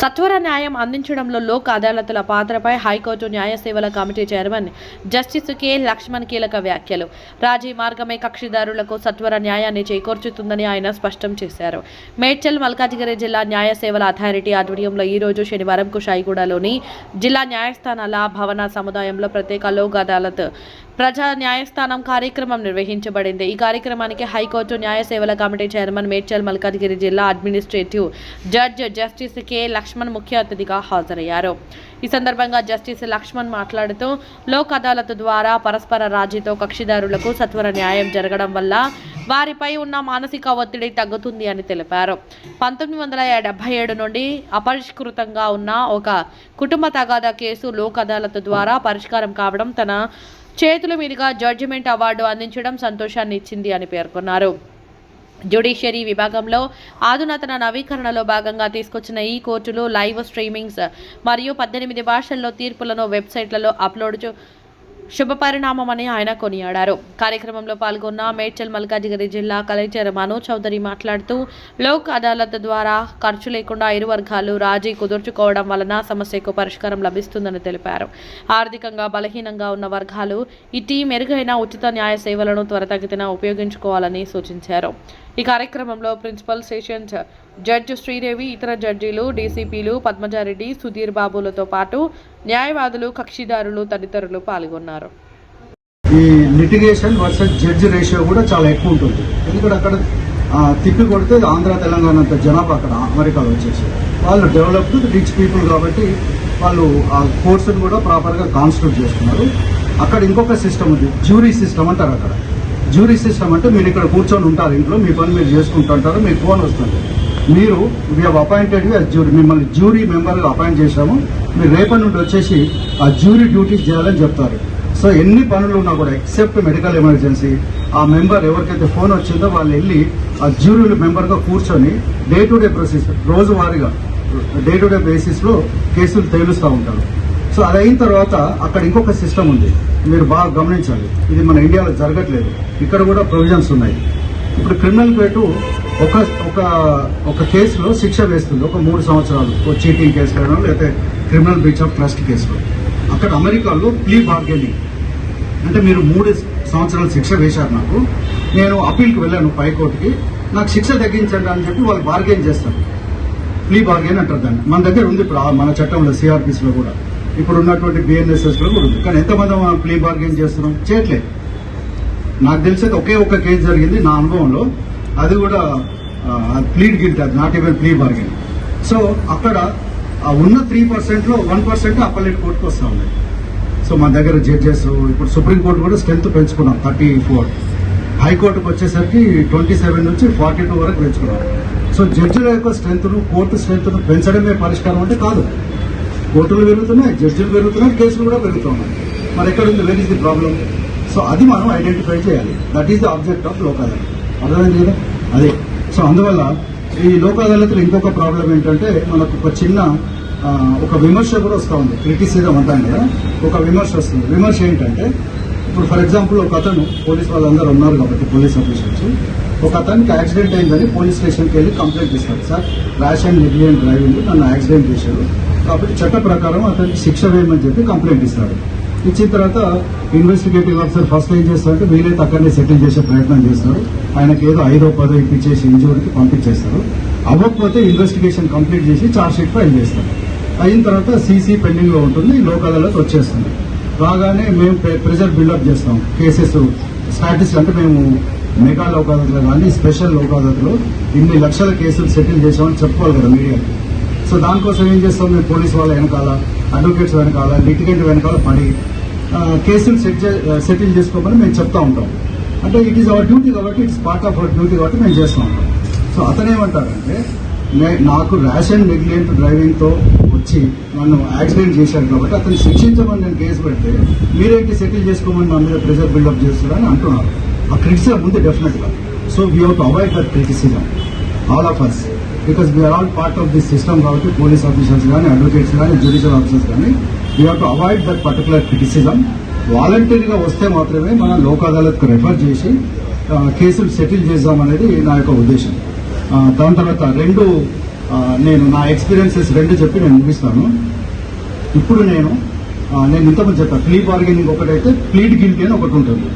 సత్వర న్యాయం అందించడంలో లోక్ అదాలతుల పాత్రపై హైకోర్టు న్యాయ సేవల committee chairman justice K. Lakshman కీలక వ్యాఖ్యలు. రాజీ మార్గమే కక్షిదారులకు సత్వర న్యాయాన్ని చేకూర్చుతుందని ఆయన స్పష్టం చేశారు. మేడ్చల్ మల్కాజిగిరి జిల్లా న్యాయ సేవల అథారిటీ ఆధ్వర్యంలో ఈరోజు శనివారం కుషాయిగూడలోని జిల్లా న్యాయస్థానాల భవన సముదాయంలో ప్రత్యేక లోక్ అదాలత్ ప్రజా న్యాయస్థానం కార్యక్రమం నిర్వహించబడింది. ఈ కార్యక్రమానికి హైకోర్టు న్యాయ సేవల కమిటీ చైర్మన్ మేడ్చల్ మల్కాజ్గిరి జిల్లా administrative judge justice K. Lakshman ముఖ్య అతిథిగా హాజరయ్యారు. ఈ సందర్భంగా జస్టిస్ లక్ష్మణ్ మాట్లాడుతూ లోక్ అదాలత్ ద్వారా పరస్పర రాజీతో కక్షిదారులకు సత్వర న్యాయం జరగడం వల్ల వారిపై ఉన్న మానసిక ఒత్తిడి తగ్గుతుంది అని తెలిపారు. పంతొమ్మిది వందల డెబ్బై ఏడు నుండి అపరిష్కృతంగా ఉన్న ఒక కుటుంబ తగాదా కేసు లోక్ అదాలత్ ద్వారా పరిష్కారం కావడం తన చేతుల మీదుగా జడ్జిమెంట్ అవార్డు అందించడం సంతోషాన్ని ఇచ్చింది అని పేర్కొన్నారు. జ్యుడిషియరీ విభాగంలో ఆధునాతన నవీకరణలో భాగంగా తీసుకొచ్చిన ఈ కోర్టులు లైవ్ స్ట్రీమింగ్స్ మరియు పద్దెనిమిది భాషల్లో తీర్పులను వెబ్సైట్లలో అప్లోడ్ చే- శుభపరిణామమని ఆయన కొనియాడారు. కార్యక్రమంలో పాల్గొన్న మేడ్చల్ మల్కాజిగిరి జిల్లా కలెక్టర్ మనోజ్ చౌదరి మాట్లాడుతూ లోక్ అదాలత్ ద్వారా ఖర్చు లేకుండా ఇరు వర్గాలు రాజీ కుదుర్చుకోవడం వలన సమస్యకు పరిష్కారం లభిస్తుందని తెలిపారు. ఆర్థికంగా బలహీనంగా ఉన్న వర్గాలు ఇటీ మెరుగైన ఉచిత న్యాయ సేవలను త్వరతగతిన ఉపయోగించుకోవాలని సూచించారు. ఈ కార్యక్రమంలో ప్రిన్సిపల్ సెషన్స్ జడ్జి శ్రీదేవి ఇతర జడ్జీలు డీసీపీలు పద్మజారెడ్డి సుధీర్ బాబులతో పాటు న్యాయవాదులు కక్షిదారులు తదితరులు పాల్గొన్నారు. ఈ లిటిగేషన్ వర్సెస్ జడ్జి రేషియో కూడా చాలా ఎక్కువ ఉంటుంది. ఎందుకంటే అక్కడ తిప్పి కొడితే ఆంధ్ర తెలంగాణ అంత జనాభా అక్కడ అమెరికాలో వచ్చేసి. వాళ్ళు డెవలప్డ్ రిచ్ పీపుల్ కాబట్టి వాళ్ళు ఆ కోర్సును కూడా ప్రాపర్గా కాన్స్టిట్యూట్ చేస్తున్నారు. అక్కడ ఇంకొక సిస్టమ్ ఉంది జ్యూరీ సిస్టమ్ అంటారు అక్కడ. జ్యూరీ సిస్టమ్ అంటే మీరు ఇక్కడ కూర్చొని ఉంటారు ఇంట్లో మీ పని మీరు చేసుకుంటుంటారు మీకు ఫోన్ వస్తుంది. మీరు వి హ్యావ్ అపాయింటెడ్ జ్యూరీ మిమ్మల్ని జ్యూరీ మెంబర్గా అపాయింట్ చేశాము. మీరు రేపటి నుండి వచ్చేసి ఆ జ్యూరీ డ్యూటీస్ చేయాలని చెప్తారు. సో ఎన్ని పనులు ఉన్నా కూడా ఎక్సెప్ట్ మెడికల్ ఎమర్జెన్సీ ఆ మెంబర్ ఎవరికైతే ఫోన్ వచ్చిందో వాళ్ళు వెళ్ళి ఆ జ్యూరీ మెంబర్గా కూర్చొని డే టు డే ప్రొసీజర్ రోజువారీగా డే టు డే బేసిస్లో కేసులు తేలుస్తూ ఉంటారు. సో అది అయిన తర్వాత అక్కడ ఇంకొక సిస్టమ్ ఉంది. మీరు బాగా గమనించాలి. ఇది మన ఇండియాలో జరగట్లేదు. ఇక్కడ కూడా ప్రొవిజన్స్ ఉన్నాయి. ఇప్పుడు క్రిమినల్ పేటు ఒక ఒక ఒక కేసులో శిక్ష వేస్తుంది. ఒక మూడు సంవత్సరాలు. ఒక చీటింగ్ కేసు కానీ లేకపోతే క్రిమినల్ బ్రీచ్ ఆఫ్ ట్రస్ట్ కేసులో అక్కడ అమెరికాలో ప్లీ బార్గెనింగ్ అంటే మీరు మూడు సంవత్సరాలు శిక్ష వేశారు నాకు. నేను అప్పీల్కి వెళ్ళాను పైకోర్టుకి నాకు శిక్ష తగ్గించండి అని చెప్పి వాళ్ళు బార్గెన్ చేస్తారు. ప్లీ బార్గెన్ అంటారు దాన్ని. మన దగ్గర ఉంది ఇప్పుడు మన చట్టంలో సిఆర్పిస్లో కూడా. ఇప్పుడు ఉన్నటువంటి బిఎన్ఎస్ఎస్లో కూడా ఉంది. కానీ ఎంతమంది మనం ప్లీ బార్గెన్ చేస్తున్నాం? చేయట్లేదు. నాకు తెలిసేది ఒకే ఒక్క కేసు జరిగింది నా అనుభవంలో. అది కూడా ప్లీడ్ గిల్ట్ అది not even plea bargain so అక్కడ ఉన్న త్రీ పర్సెంట్లో వన్ పర్సెంట్ అప్పలేట్ కోర్టుకు వస్తూ ఉన్నాయి సో మన దగ్గర జడ్జెస్ ఇప్పుడు సుప్రీంకోర్టు కూడా స్ట్రెంత్ పెంచుకున్నాం థర్టీ ఫోర్ హైకోర్టుకు వచ్చేసరికి ట్వంటీ సెవెన్ నుంచి ఫార్టీ టూ వరకు పెంచుకున్నాం. సో జడ్జిల యొక్క స్ట్రెంత్ను కోర్టు స్ట్రెంత్ను పెంచడమే పరిష్కారం అంటే కాదు. కోర్టులు పెరుగుతున్నాయి జడ్జీలు పెరుగుతున్నాయి కేసులు కూడా పెరుగుతున్నాయి. మరి ఎక్కడ ఉంది where is the problem so అది మనం ఐడెంటిఫై చేయాలి. That is the object of Lok Adalat అర్థమైంది కదా? అదే. సో అందువల్ల ఈ లోక్ అదాలత్లో ఇంకొక ప్రాబ్లం ఏంటంటే మనకు ఒక చిన్న ఒక విమర్శ కూడా వస్తూ ఉంది. క్రిటిసిజం అంటాం కదా? ఒక విమర్శ వస్తుంది. విమర్శ ఏంటంటే ఇప్పుడు ఫర్ ఎగ్జాంపుల్ ఒక అతను పోలీస్ వాళ్ళందరూ ఉన్నారు కాబట్టి పోలీస్ ఆఫీసర్స్ ఒక అతనికి యాక్సిడెంట్ అయిందని పోలీస్ స్టేషన్కి వెళ్ళి కంప్లైంట్ ఇస్తాడు sir rash and negligent driving నన్ను యాక్సిడెంట్ చేశారు. కాబట్టి చట్ట ప్రకారం అతనికి శిక్ష వేయమని చెప్పి కంప్లైంట్ ఇస్తాడు. ఇచ్చిన తర్వాత ఇన్వెస్టిగేటివ్ ఆఫీసర్ ఫస్ట్ ఏం చేస్తారంటే వీలైతే అక్కడనే సెటిల్ చేసే ప్రయత్నం చేస్తారు ఆయనకి ఏదో ఐదో పదో ఇప్పించేసి ఇంజూరీకి పంపించేస్తారు అవ్వకపోతే ఇన్వెస్టిగేషన్ కంప్లీట్ చేసి ఛార్జ్ షీట్ ఫైల్ చేస్తారు అయిన తర్వాత సీసీ పెండింగ్లో ఉంటుంది లోక్ అదాలత్ వచ్చేస్తుంది. రాగానే మేము ప్రెజర్ బిల్డప్ చేస్తాం. కేసెస్ స్టాటిస్ అంటే మేము మెగా లోక్ అదాలత్లో కానీ స్పెషల్ లోక్ అదాలత్లో ఇన్ని లక్షల కేసులు సెటిల్ చేసామని చెప్పుకోవాలి కదా మీడియాకి. సో దానికోసం ఏం చేస్తాం మేము పోలీస్ వాళ్ళ వెనకాల అడ్వకేట్స్ వెనకాల లిటిగెంట్ వెనకాల పడి కేసులు సెట్ సెటిల్ చేసుకోమని మేము చెప్తా ఉంటాం. అంటే ఇట్ ఈస్ అవర్ డ్యూటీ కాబట్టి it's part of our duty కాబట్టి మేము చేస్తూ ఉంటాం. సో అతను ఏమంటారంటే నాకు ర్యాష్ అండ్ నెగ్లియంట్ డ్రైవింగ్తో వచ్చి నన్ను యాక్సిడెంట్ చేశాడు కాబట్టి అతను శిక్షించమని నేను కేసు పెడితే మీరేంటి సెటిల్ చేసుకోమని నా మీద ప్రెజర్ బిల్డప్ చేస్తున్నారని అంటున్నారు. ఆ క్రిటిసిజం ఉంది డెఫినెట్గా so we have to avoid that criticism all of us because we are all part of this system కాబట్టి పోలీస్ ఆఫీసర్స్ కానీ అడ్వకేట్స్ కానీ జ్యుడిషియల్ ఆఫీసర్స్ కానీ we have to avoid that particular criticism వాలంటరీగా వస్తే మాత్రమే మనం లోక్ అదాలత్కు రెఫర్ చేసి కేసులు సెటిల్ చేద్దామనేది నా యొక్క ఉద్దేశం. దాని తర్వాత రెండు నేను నా ఎక్స్పీరియన్సెస్ రెండు చెప్పి నేను ముగిస్తాను. ఇప్పుడు నేను నేను ఇంతకుముందు చెప్పాను ప్లీ బార్గెనింగ్ ఒకటైతే ప్లీడ్ గిల్టీ అని ఒకటి ఉంటుంది.